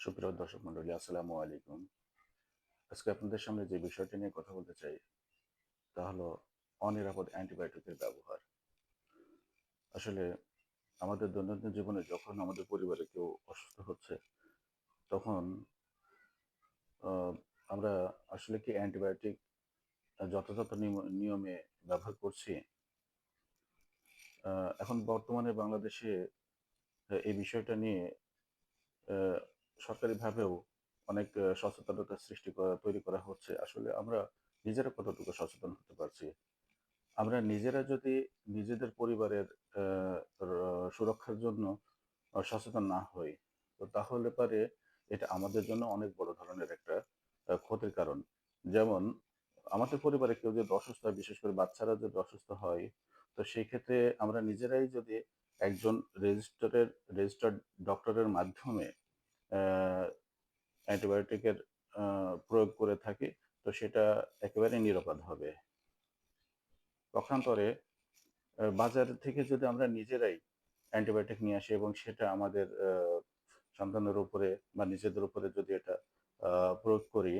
সুপ্রিয় দর্শক মন্ডলী, আসসালামু আলাইকুম। আজকে আপনাদের সামনে যে বিষয়টি নিয়ে কথা বলতে চাই, তা হলো অনিরাপদ অ্যান্টিবায়োটিকের ব্যবহার। আসলে আমাদের দৈনন্দিন জীবনে যখন আমাদের পরিবারে কেউ অসুস্থ হচ্ছে, তখন আমরা আসলে কি অ্যান্টিবায়োটিক যথাযথ নিয়ম- ব্যবহার করছি? এখন বর্তমানে বাংলাদেশে এই বিষয়টা নিয়ে সরকারিভাবেও অনেক সচেতনতা সৃষ্টি করা তৈরি করা হচ্ছে। আসলে আমরা নিজেরা কতটুকু সচেতন হতে পারছি? আমরা নিজেরা যদি নিজেদের পরিবারের সুরক্ষার জন্য সচেতন না হই, তো তাহলে পারে এটা আমাদের জন্য অনেক বড় ধরনের একটা ক্ষতির কারণ। যেমন, আমাদের পরিবারে কেউ যদি অসুস্থ হয়, বিশেষ করে বাচ্চারা যদি অসুস্থ হয়, তো সেই ক্ষেত্রে আমরা নিজেরাই যদি একজন রেজিস্টারের, রেজিস্টার্ড ডক্টরের মাধ্যমে অ্যান্টিবায়োটিকের প্রয়োগ করে থাকি, তো সেটা একেবারে নিরাপদ হবে। পক্ষান্তরে বাজার থেকে যদি আমরা নিজেরাই অ্যান্টিবায়োটিক নিয়ে আসি এবং সেটা আমাদের সন্তানের উপরে বা নিজেদের উপরে যদি এটা প্রয়োগ করি,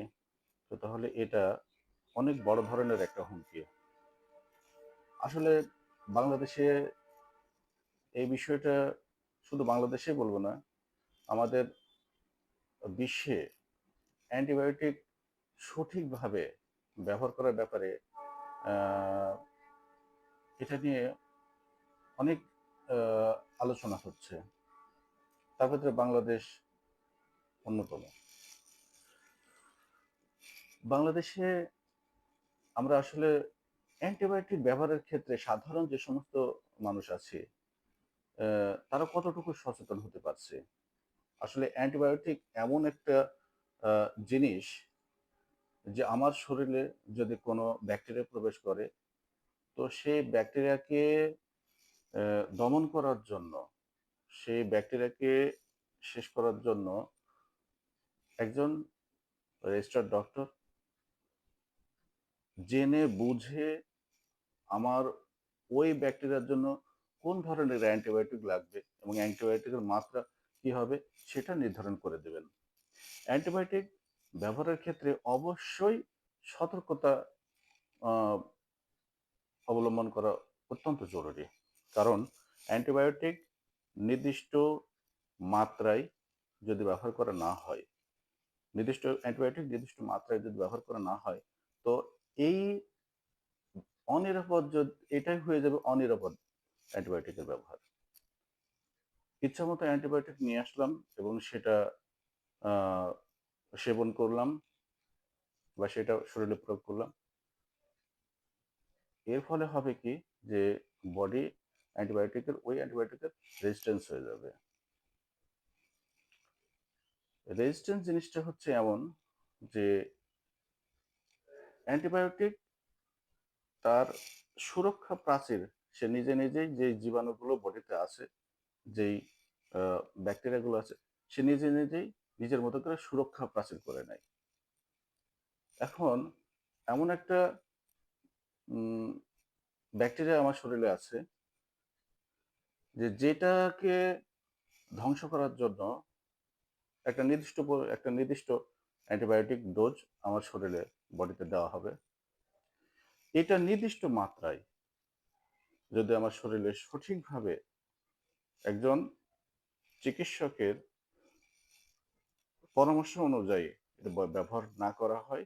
তো তাহলে এটা অনেক বড় ধরনের একটা হুমকি। আসলে বাংলাদেশে এই বিষয়টা শুধু বাংলাদেশেই বলব না, আমাদের বিশ্বে অ্যান্টিবায়োটিক সঠিকভাবে ব্যবহার করার ব্যাপারে এটা নিয়ে অনেক আলোচনা হচ্ছে। তার ভিতরে বাংলাদেশ অন্যতম। বাংলাদেশে আমরা আসলে অ্যান্টিবায়োটিক ব্যবহারের ক্ষেত্রে সাধারণ যে সমস্ত মানুষ আছে তারা কতটুকু সচেতন হতে পারছে? আসলে অ্যান্টিবায়োটিক এমন একটা জিনিস যে আমার শরীরে যদি কোনো ব্যাকটেরিয়া প্রবেশ করে, তো সেই ব্যাকটেরিয়াকে দমন করার জন্য, সেই ব্যাকটেরিয়াকে শেষ করার জন্য একজন রেজিস্টার্ড ডক্টর জেনে বুঝে আমার ওই ব্যাকটেরিয়ার জন্য কোন ধরনের অ্যান্টিবায়োটিক লাগবে এবং অ্যান্টিবায়োটিকের মাত্রা কি হবে সেটা নির্ধারণ করে দেবেন। অ্যান্টিবায়োটিক ব্যবহারের ক্ষেত্রে অবশ্যই সতর্কতা অবলম্বন করা অত্যন্ত জরুরি। কারণ অ্যান্টিবায়োটিক নির্দিষ্ট মাত্রায় যদি ব্যবহার করা না হয়, নির্দিষ্ট অ্যান্টিবায়োটিক নির্দিষ্ট মাত্রায় যদি ব্যবহার করা না হয়, তো এই অনিরাপদ যদি, এটাই হয়ে যাবে অনিরাপদ অ্যান্টিবায়োটিকের ব্যবহার। ইচ্ছা মতো অ্যান্টিবায়োটিক নিয়ে আসলাম এবং সেটা সেবন করলাম বা সেটা শরীরে প্রয়োগ করলাম। এর ফলে হবে কি যে বডি অ্যান্টিবায়োটিকের ওই অ্যান্টিবায়োটিকের রেজিস্ট্যান্স হয়ে যাবে। রেজিস্ট্যান্স জিনিসটা হচ্ছে এমন যে অ্যান্টিবায়োটিক তার সুরক্ষা প্রাচীর সে নিজে নিজেই যে জীবাণুগুলো বডিতে আছে যেই ব্যাকটেরিয়াগুলো আছে, সে নিজে নিজেই নিজের মতো করে সুরক্ষা প্রাচীর করে নেয়। এখন এমন একটা ব্যাকটেরিয়া আমার শরীরে আছে, যে যেটাকে ধ্বংস করার জন্য একটা নির্দিষ্ট একটা নির্দিষ্ট অ্যান্টিবায়োটিক ডোজ আমার শরীরে বডিতে দেওয়া হবে। এটা নির্দিষ্ট মাত্রায় যদি আমার শরীরে সঠিকভাবে একজন চিকিৎসকের পরামর্শ অনুযায়ী এটা ব্যবহার না করা হয়,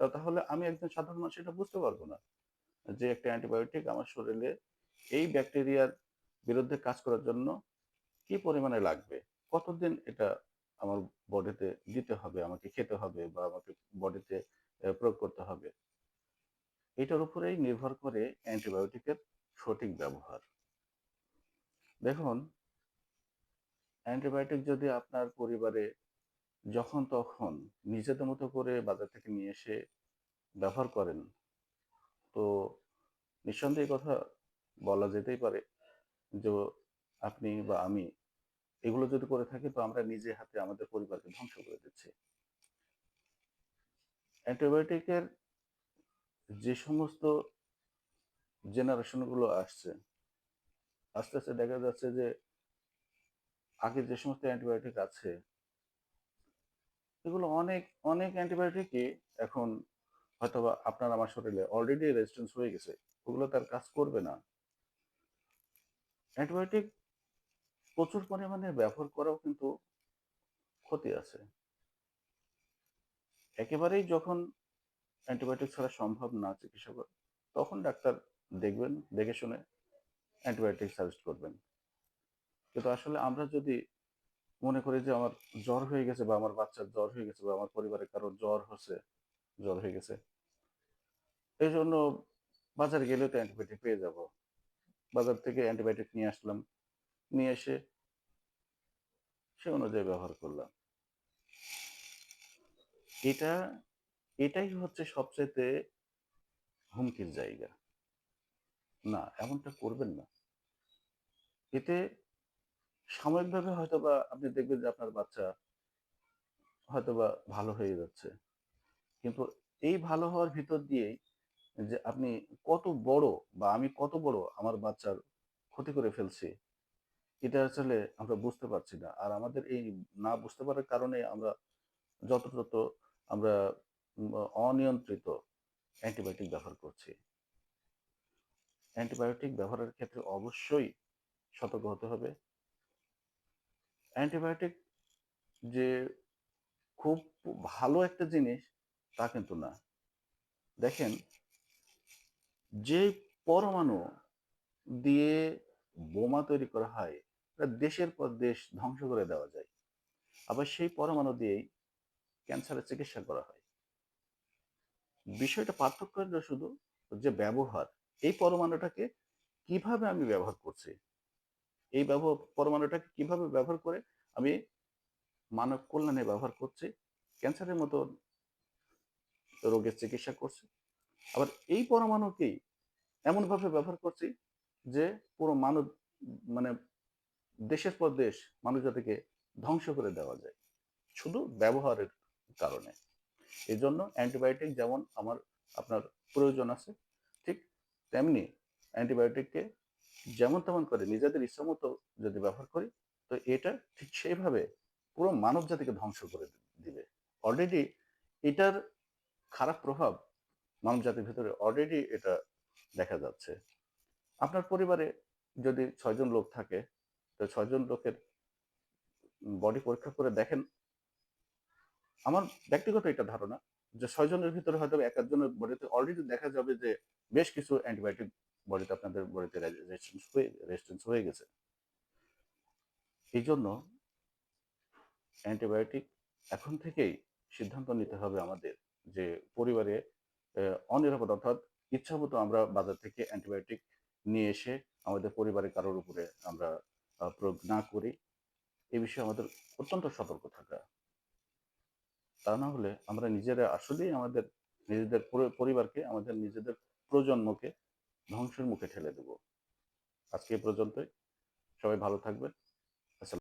তা তাহলে আমি একজন সাধারণ মানুষ এটা বুঝতে পারব না। যে একটা অ্যান্টিবায়োটিক আমার শরীরে এই ব্যাকটেরিয়ার বিরুদ্ধে কাজ করার জন্য কি পরিমাণে লাগবে? কতদিন এটা আমার বডিতে দিতে হবে, আমাকে খেতে হবে বা আমাকে বডিতে প্রয়োগ করতে হবে? এটার উপরেই নির্ভর করে অ্যান্টিবায়োটিকের সঠিক ব্যবহার। দেখুন, অ্যান্টিবায়োটিক যদি আপনার পরিবারে যখন তখন নিজেদের মতো করে বাজার থেকে নিয়ে এসে ব্যবহার করেন, তো নিঃসন্দেহে কথা বলা যেতেই পারে যে আপনি বা আমি এগুলো যদি করে থাকি তো আমরা নিজে হাতে আমাদের পরিবারকে ধ্বংস করে দিচ্ছি। অ্যান্টিবায়োটিকের যে সমস্ত জেনারেশনগুলো আসছে আস্তে আস্তে দেখা যাচ্ছে যে আগে যে সমস্ত অ্যান্টিবায়োটিক আছে এগুলো অনেক, অনেক অ্যান্টিবায়োটিকই এখন হয়তোবা আপনার আমার শরীরে অলরেডি রেজিস্ট্যান্স হয়ে গেছে। ওগুলো তার কাজ করবে না। অ্যান্টিবায়োটিক প্রচুর পরিমাণে ব্যবহার করাও কিন্তু ক্ষতি আছে। একেবারেই যখন অ্যান্টিবায়োটিক ছাড়া সম্ভব না চিকিৎসা তখন ডাক্তার দেখবেন, দেখে শুনে অ্যান্টিবায়োটিক সাজেস্ট করবেন। কিন্তু আসলে আমরা যদি মনে করি যে আমার জ্বর হয়ে গেছে বা আমার বাচ্চার জ্বর হয়ে গেছে বা আমার পরিবারের কারও জ্বর হচ্ছে, জ্বর হয়ে গেছে। এই জন্য বাজারে গেলেও তো অ্যান্টিবায়োটিক পেয়ে যাব। বাজার থেকে অ্যান্টিবায়োটিক নিয়ে আসলাম। নিয়ে এসে সে অনুযায়ী ব্যবহার করলাম। এটা এটাই হচ্ছে সবচাইতে হুমকির জায়গা। না, এমনটা করবেন না। এতে সাময়িকভাবে হয়তোবা আপনি দেখবেন যে আপনার বাচ্চা হয়তোবা ভালো হয়ে যাচ্ছে। কিন্তু এই ভালো হওয়ার ভিতর দিয়েই যে আপনি কত বড় বা আমি কত বড় আমার বাচ্চার ক্ষতি করে ফেলছি, এটা আসলে আমরা বুঝতে পারছি না। আর আমাদের এই না বুঝতে পারার কারণে আমরা যত্রতত্র আমরা অনিয়ন্ত্রিত অ্যান্টিবায়োটিক ব্যবহার করছি। অ্যান্টিবায়োটিক ব্যবহারের ক্ষেত্রে অবশ্যই সতর্ক হতে হবে। অ্যান্টিবায়োটিক যে খুব ভালো একটা জিনিস তা কিন্তু না। দেখেন যে পরমাণু দিয়ে বোমা তৈরি করা হয়, দেশের পর দেশ ধ্বংস করে দেওয়া যায়। আবার সেই পরমাণু দিয়েই ক্যান্সারের চিকিৎসা করা হয়। বিষয়টা পার্থক্য শুধু যে ব্যবহার। এই পরমাণুটাকে কীভাবে আমি ব্যবহার করছি? এই ব্যবহার পরমাণুটাকে কীভাবে ব্যবহার করে আমি মানব কল্যাণে ব্যবহার করছি, ক্যান্সারের মতো রোগের চিকিৎসা করছি। আবার এই পরমাণুকেই এমনভাবে ব্যবহার করছি যে পুরো মানব মানে দেশের পর দেশ মানুষ জাতিকে ধ্বংস করে দেওয়া যায়। শুধু ব্যবহারের কারণে। এই জন্য অ্যান্টিবায়োটিক যেমন আমার আপনার প্রয়োজন আছে, তেমনি অ্যান্টিবায়োটিককে যেমন তেমন করে নিজেদের ইচ্ছামতো যদি ব্যবহার করি, তো এটা ঠিক সেইভাবে পুরো মানব জাতিকে ধ্বংস করে দিবে। অলরেডি এটার খারাপ প্রভাব মানব জাতির ভেতরে অলরেডি এটা দেখা যাচ্ছে। আপনার পরিবারে যদি ছয়জন লোক থাকে, তো ছয়জন লোকের বডি পরীক্ষা করে দেখেন আমার ব্যক্তিগত এটা ধারণা যে ৬ জনের ভিতরে হয়তো ১ একজনের বডিতে অলরেডি দেখা যাবে যে বেশ কিছু অ্যান্টিবায়োটিক বডিতে আপনাদের বডিতে রে রেজিস্ট্যান্স হয়ে রেজিস্ট্যান্স হয়ে গেছে। এইজন্য অ্যান্টিবায়োটিক এখন থেকেই সিদ্ধান্ত নিতে হবে আমাদের যে পরিবারে অনিরাপদ অর্থাৎ ইচ্ছামতো আমরা বাজার থেকে অ্যান্টিবায়োটিক নিয়ে এসে আমাদের পরিবারের কারোর উপরে আমরা প্রয়োগ না করি। এ বিষয়ে আমাদের অত্যন্ত সতর্ক থাকা। তা না হলে আমরা নিজেরা আসলেই আমাদের নিজেদের পরিবারকে, আমাদের নিজেদের প্রজন্মকে ধ্বংসের মুখে ঠেলে দেব। আজকে এ পর্যন্তই। সবাই ভালো থাকবেন।